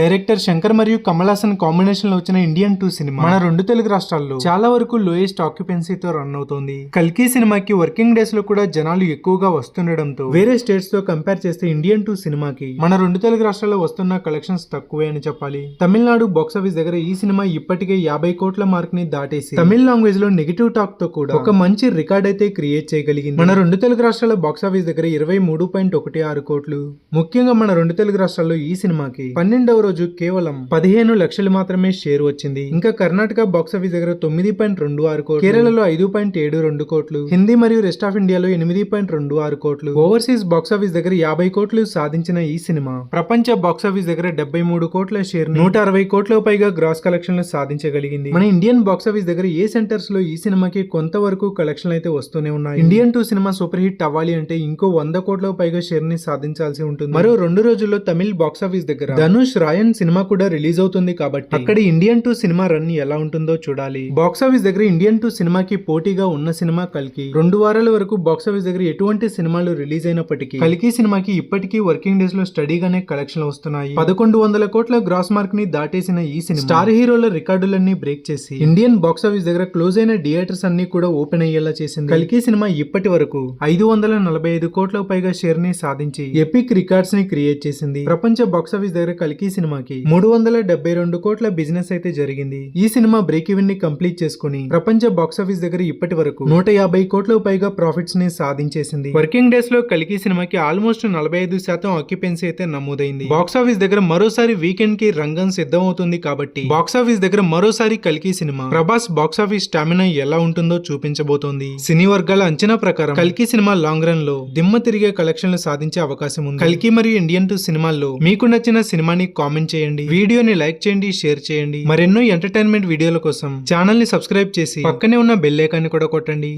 Director Shankar మరియు కమల్ హాసన్ కాంబినేషన్లో వచ్చిన ఇండియన్ టూ సినిమా. మన రెండు తెలుగు రాష్ట్రాల్లో చాలా వరకు లోయెస్ట్ ఆక్యుపెన్సీతో రన్ అవుతోంది. కల్కి సినిమాకి వర్కింగ్ డేస్లో కూడా జనాలు ఎక్కువగా వస్తుండడంతో వేరే స్టేట్స్తో కంపేర్ చేస్తే ఇండియన్ టూ సినిమాకి మన రెండు తెలుగు రాష్ట్రాల్లో వస్తున్న కలెక్షన్స్ తక్కువే అని చెప్పాలి. తమిళనాడు బాక్సాఫీస్ దగ్గర ఈ సినిమా ఇప్పటికే యాభై కోట్ల మార్క్ని దాటేసి తమిళ లాంగ్వేజ్లో నెగిటివ్ టాక్తో కూడా ఒక మంచి రికార్డ్ అయితే క్రియేట్ చేయగలిగింది. మన రెండు తెలుగు రాష్ట్రాల బాక్సాఫీస్ దగ్గర ఇరవై మూడు పాయింట్ ఒకటి ఆరు కోట్లు. ముఖ్యంగా మన రెండు తెలుగు రాష్ట్రాల్లో ఈ సినిమాకి పన్నెండవ రోజు కేవలం పదిహేను లక్షలు మాత్రమే షేర్ వచ్చింది. ఇంకా కర్ణాటక బాక్సాఫీస్ దగ్గర తొమ్మిది పాయింట్ రెండు ఆరు కోట్లు కేరళలో ఐదు పాయింట్ ఏడు రెండు కోట్లు హిందీ మరియు రెస్ట్ ఆఫ్ ఇండియాలో ఎనిమిది పాయింట్ రెండు ఆరు కోట్లు ఓవర్సీస్ బాక్సాఫీస్ దగ్గర యాభై కోట్లు సాధించిన ఈ సినిమా. ప్రపంచ బాక్సాఫీస్ దగ్గర డెబ్బై మూడు కోట్ల షేర్ నూట అరవై కోట్ల పైగా గ్రాస్ కలెక్షన్లు సాధించగలిగింది. మన ఇండియన్ బాక్సాఫీస్ దగ్గర ఏ సెంటర్స్లో ఈ సినిమాకి కొంతవరకు కలెక్షన్లు అయితే వస్తూనే ఉన్నాయి? ఇండియన్ టూ సినిమా సూపర్ హిట్ అవ్వాలి అంటే ఇంకో వంద కోట్ల పైగా షేర్ని సాధించాల్సి ఉంటుంది. మరో రెండు రోజుల్లో తమిళ్ బాక్సాఫీస్ దగ్గర ధనుష్ రాయన్ సినిమా కూడా రిలీజ్ అవుతుంది కాబట్టి అక్కడ ఇండియన్ టూ సినిమా రన్ ఎలా ఉంటుందో చూడాలి. బాక్సాఫీస్ దగ్గర ఇండియన్ టూ సినిమాకి పోటీగా ఉన్న సినిమా కల్కి రెండు వారాల వరకు బాక్సాఫీస్ దగ్గర ఎటువంటి సినిమాలు రిలీజ్ అయినప్పటికీ కల్కి సినిమాకి ఇప్పటికీ వర్కింగ్ డేస్లో స్టడీగానే కలెక్షన్లు వస్తున్నాయి. పదకొండు వందల కోట్ల గ్రాస్ మార్క్ని దాటేసిన ఈ సినిమా స్టార్ హీరోల రికార్డులన్నీ బ్రేక్ చేసి ఇండియన్ బాక్సాఫీస్ దగ్గర క్లోజ్ అయిన థియేటర్స్ అన్ని కూడా ఓపెన్ అయ్యేలా చేసింది. కల్కి సినిమా ఇప్పటి వరకు ఐదు వందల నలభై ఐదు కోట్ల పైగా షేర్ని సాధించి ఎపిక్ రికార్డ్స్ని క్రియేట్ చేసింది. ప్రపంచ బాక్సాఫీస్ దగ్గర కల్కి సినిమాకి. మూడు వందల డెబ్బై రెండు కోట్ల బిజినెస్ అయితే జరిగింది. ఈ సినిమా బ్రేక్ ఈవెన్ని కంప్లీట్ చేసుకుని ప్రపంచ బాక్సాఫీస్ దగ్గర ఇప్పటి వరకు నూట యాభై కోట్ల పైగా ప్రాఫిట్స్ని సాధించేసింది. వర్కింగ్ డేస్లో కలికి సినిమాకి ఆల్మోస్ట్ నలభై ఐదు శాతం ఆక్యుపెన్సీ అయితే నమోదైంది. బాక్సాఫీస్ దగ్గర మరోసారి వీకెండ్కి రంగం సిద్ధమవుతుంది కాబట్టి బాక్సాఫీస్ దగ్గర మరోసారి కల్కి సినిమా ప్రభాస్ బాక్సాఫీస్ స్టామినా ఎలా ఉంటుందో చూపించబోతోంది. సినీ వర్గాల అంచనా ప్రకారం కల్కి సినిమా లాంగ్ రన్లో దిమ్మ తిరిగే కలెక్షన్లు సాధించే అవకాశం ఉంది. కల్కి మరియు ఇండియన్ టూ సినిమాల్లో మీకు నచ్చిన సినిమాని కామెంట్ చేయండి. వీడియోని లైక్ చేయండి షేర్ చేయండి. మరెన్నో ఎంటర్టైన్మెంట్ వీడియోల కోసం ఛానల్ని సబ్స్క్రైబ్ చేసి పక్కనే ఉన్న బెల్ ఐకాన్ని కూడా కొట్టండి.